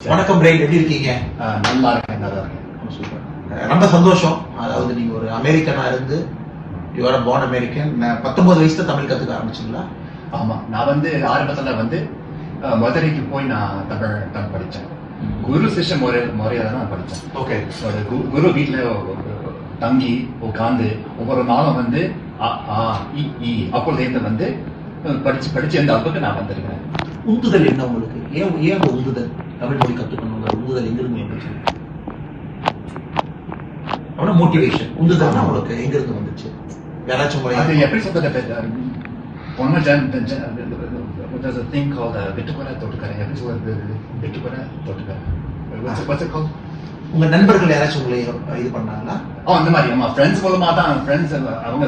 வணக்கம் பிரைன் எப்படி இருக்கீங்க? நல்லா இருக்கேன் நல்லா இருக்கேன். சூப்பர். ரொம்ப சந்தோஷம். அதாவது நீங்க ஒரு அமெரிக்கனா இருந்து யூஆர் born அமெரிக்கன் பத்தொன்பது வயசுல தமிழ் கத்துக்க ஆரம்பிச்சீங்களா? ஆமா. நான் வந்து ஆரம்பத்துல வந்து மதுரைக்கு போய் நான் தமிழ் தமிழ் படிச்சேன். குரு சிஷ்ய முறை முறையில நான் படிச்சேன். ஓகே. குரு வீட்டுல தங்கி உட்காந்து ஒவ்வொரு நாளும் வந்து அ, ஆ, இ, ஈ அப்போதுலேருந்து வந்து படிச்சு படிச்சு அந்த அளவுக்கு நான் வந்திருக்கேன் உந்துதல் என்ன உங்களுக்கு? ஏன் ஏன் அந்த உந்துதல் தமிழ் மொழி கத்துக்கணுங்கிற உந்துதல் எங்கிருந்து வந்துச்சு? அவன மோட்டிவேஷன் உந்துதல் உங்களுக்கு எங்க இருந்து வந்துச்சு? யாராச்சும் உங்களை எப்படி சொல்றது ஒன்னும் there's a thing called? uh, வெட்டுக்கொலை தொட்டுக்கரை எப்படி சொல்றது? வெட்டுக்கொலை தொட்டுக்கரை? உங்க நண்பர்கள் யாராச்சும் உங்களை இது பண்ணாங்களா? ஓ அந்த மாதிரி. ஆமா ஃப்ரெண்ட்ஸ் மூலமா தான் ஃப்ரெண்ட்ஸ் அவங்க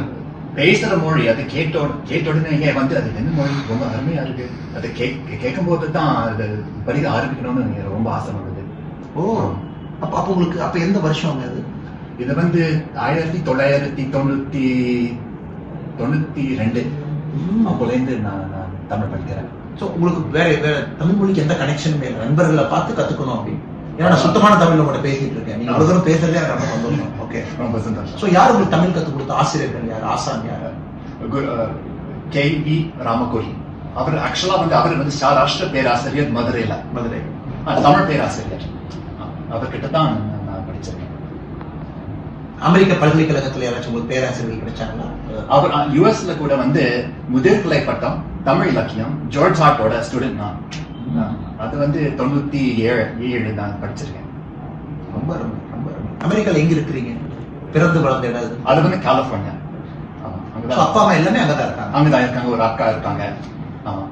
பேசுற மொழி அது கேட்ட கேட்ட உடனே வந்து அது என்ன மொழி? ரொம்ப அருமையா இருக்கு. அதை கேக் கேட்கும் போது தான் அது படிக்க ஆரம்பிக்கணும்னு எனக்கு ரொம்ப ஆசை வந்தது. ஓ அப்ப அப்ப உங்களுக்கு அப்ப எந்த வருஷம் அது? இது வந்து ஆயிரத்தி தொள்ளாயிரத்தி தொண்ணூத்தி தொண்ணூத்தி ரெண்டு. அப்போலேருந்து நான் நான் தமிழ் படிக்கிறேன். ஸோ உங்களுக்கு வேற வேற தமிழ் மொழிக்கு எந்த கனெக்ஷனுமே நண்பர்களை பார்த்து கத்துக்கணும் அப்படின்னு. ஏன்னா நான் சுத்தமான தமிழ்ல உங்கள்ட்ட பேசிட்டு இருக்கேன். நீங்க ஒரு தூரம் பேசுறதே எனக்கு ரொம்ப சந்தோஷம். ஓகே ரொம்ப சந்தோஷம். ஸோ யார் உங்களுக்கு தமிழ் கத்துக் கொடுத்த ஆசிரியர்கள் யார்? ஆசான் யார்? கே வி ராமகோரி அவர் ஆக்சுவலா வந்து அவர் வந்து சாராஷ்டிர பேராசிரியர் மதுரையில. மதுரை. தமிழ் பேராசிரியர். அவர்கிட்ட தான் நான் படிச்சிருக்கேன். அமெரிக்க பல்கலைக்கழகத்துல யாராச்சும் உங்களுக்கு பேராசிரியர்கள் கிடைச்சாங்களா அவர் யுஎஸ்ல கூட வந்து முதிர்கலை பட்டம் தமிழ் இலக்கியம் ஜார்ஜ் ஹார்ட்டோட ஸ்டூடெண்ட் நான். அது வந்து தொண்ணூத்தி ஏழு ஏழு நான் படிச்சிருக்கேன். ரொம்ப ரொம்ப ரொம்ப. அமெரிக்கால எங்க இருக்கிறீங்க? பிறந்து வளர்ந்த இடம். அது வந்து கலிஃபோர்னியா. ஆமா So, அங்கதான் அப்பா அம்மா எல்லாமே அங்கதான் இருக்காங்க. அங்கதான் இருக்காங்க ஒரு அக்கா இருக்காங்க. ஆமா.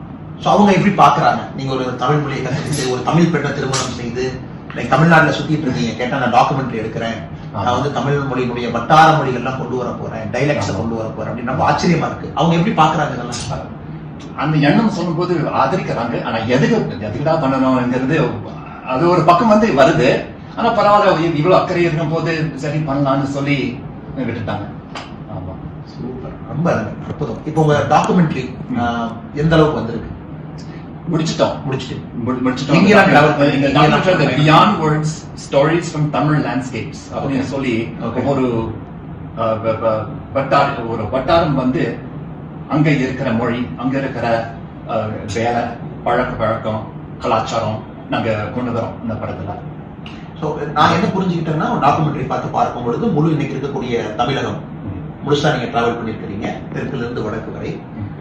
ஸோ அவங்க எப்படி பாக்குறாங்க நீங்க ஒரு தமிழ் மொழியை கத்துக்கிட்டு ஒரு தமிழ் பெண்ணை திருமணம் செய்து லைக் தமிழ்நாட்டுல சுத்திட்டு இருக்கீங்க. கேட்டா நான் டாக்குமெண்ட்ரி எடுக்கிறேன். நான் வந்து தமிழ் மொழியினுடைய வட்டார மொழிகள்லாம் கொண்டு வர போறேன். டைலக்ட்ஸை கொண்டு வர போறேன். அப்படின்னு ரொம்ப ஆச்சரியமா இருக்கு. அவங்க எப்படி பாக்குறாங்க இதெல்லாம்? அந்த எண்ணம் சொல்லும்போது ஆதரிக்கிறாங்க. ஆனா எதுக்கு எதுக்குடா பண்ணணும்ங்கிறது அது ஒரு பக்கம் வந்து வருது. ஆனா பரவாயில்ல இவ்- இவ்வளவு அக்கறை இருக்கும் போது சரி பண்ணலாம்னு சொல்லி விட்டுட்டாங்க. ஆமா. சூப்பர். ரொம்ப அற்புதம். இப்போ உங்க டாக்குமெண்ட்ரி எந்த அளவுக்கு வந்திருக்கு? முடிச்சிட்டோம். முடிச்சுட்டு. முடிச்சிட்டோம். from Tamil Landscapes. அப்படின்னு. சொல்லி. ஒரு அஹ், வ- வ- வட்டார ஒரு வட்டாரம் வந்து அங்க இருக்கிற மொழி அங்க இருக்கிற வேலை பழக்க வழக்கம் கலாச்சாரம் நாங்க கொண்டு வரோம் இந்த படத்துல. ஸோ நான் என்ன புரிஞ்சுக்கிட்டேன்னா டாக்குமெண்ட்ரி பார்த்து பார்க்கும் பொழுது முழு இன்னைக்கு இருக்கக்கூடிய தமிழகம் முழுசா நீங்க டிராவல் பண்ணிருக்கிறீங்க தெற்குல இருந்து வடக்கு வரை.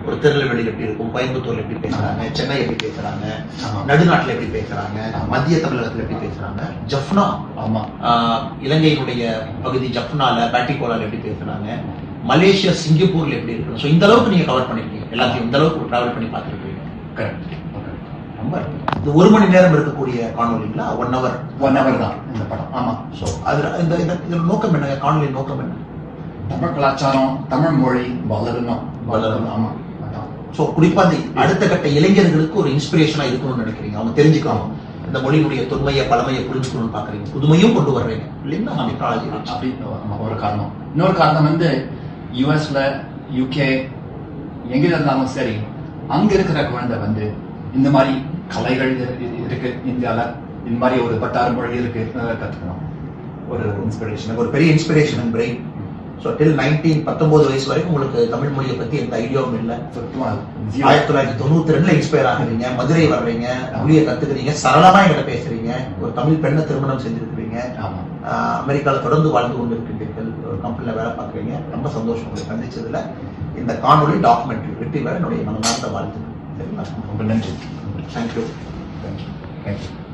ஒரு திருநெல்வேலி எப்படி இருக்கும் கோயம்புத்தூர்ல எப்படி பேசுறாங்க சென்னை எப்படி பேசுறாங்க. நடுநாட்டுல எப்படி பேசுறாங்க மத்திய தமிழகத்துல எப்படி பேசுறாங்க ஜஃப்னா ஆமா. ஆஹ், இலங்கையினுடைய பகுதி ஜஃப்னால பேட்டிகோலால எப்படி பேசுறாங்க மலேசியா சிங்கப்பூர்ல எப்படி இருக்கு ஸோ இந்த அளவுக்கு நீங்க கவர் பண்ணிருக்கீங்க. எல்லாத்தையும் இந்த அளவுக்கு டிராவல் பண்ணி பார்த்துருக்கீங்க. கரெக்ட் ரொம்ப. இது ஒரு மணி நேரம் இருக்கக்கூடிய காணொலிங்களா ஒன் ஹவர் ஒன் ஹவர் தான் இந்த படம். ஆமா. ஸோ அதுல இந்த இந்த- நோக்கம் என்ன? காணொலி நோக்கம் என்ன? தமிழ் கலாச்சாரம் தமிழ் மொழி வளரணும். வளரணும். ஆமா. அதான். ஸோ குறிப்பா அந்த அடுத்த கட்ட இளைஞர்களுக்கு ஒரு இன்ஸ்பிரேஷனா இருக்கணும்னு நினைக்கிறீங்க. அவங்க தெரிஞ்சுக்கணும் இந்த மொழியினுடைய தொன்மையை பழமையை புரிஞ்சுக்கணும்னு பாக்குறீங்க புதுமையும் கொண்டு வர்றீங்க. இல்லைங்களா? டெக்னாலஜி வச்சு அப்படி ஆமா, ஒரு காரணம். இன்னொரு காரணம் வந்து யுஎஸ்ல யூகே எங்க இருந்தாலும் சரி அங்க இருக்கிற குழந்தை வந்து இந்த மாதிரி கலைகள் இரு- இரு- இருக்கு இந்தியால. இந்த மாதிரி ஒரு பட்டார மொழி இருக்கு. கத்துக்கணும். ஒரு இன்ஸ்பிரேஷன் ஒரு பெரிய inspiration brain so till nineteen பத்தொன்பது வயசு வரைக்கும் உங்களுக்கு தமிழ் மொழியை பத்தி எந்த ஐடியாவும் இல்லை. ஆயிரத்தி தொள்ளாயிரத்தி தொண்ணூத்தி ரெண்டுல இன்ஸ்பயர் ஆகுறீங்க மதுரை வர்றீங்க மொழியை கத்துக்கிறீங்க சரளமா என்கிட்ட பேசுறீங்க. ஒரு தமிழ் பெண்ணை திருமணம் செஞ்சிருக்கிறீங்க. ஆஹ் அமெரிக்கால தொடர்ந்து வாழ்ந்து கொண்டிருக்கின்றீர்கள். ஒரு கம்பெனில வேலை பார்க்குறீங்க. ரொம்ப சந்தோஷம். உங்களை சந்திச்சதுல இந்த காணொளி டாக்குமெண்ட்ரி வெற்றி பெற என்னுடைய மனமார்ந்த வாழ்த்துக்கள். சரிங்களா? ரொம்ப நன்றி. Thank you thank you thank you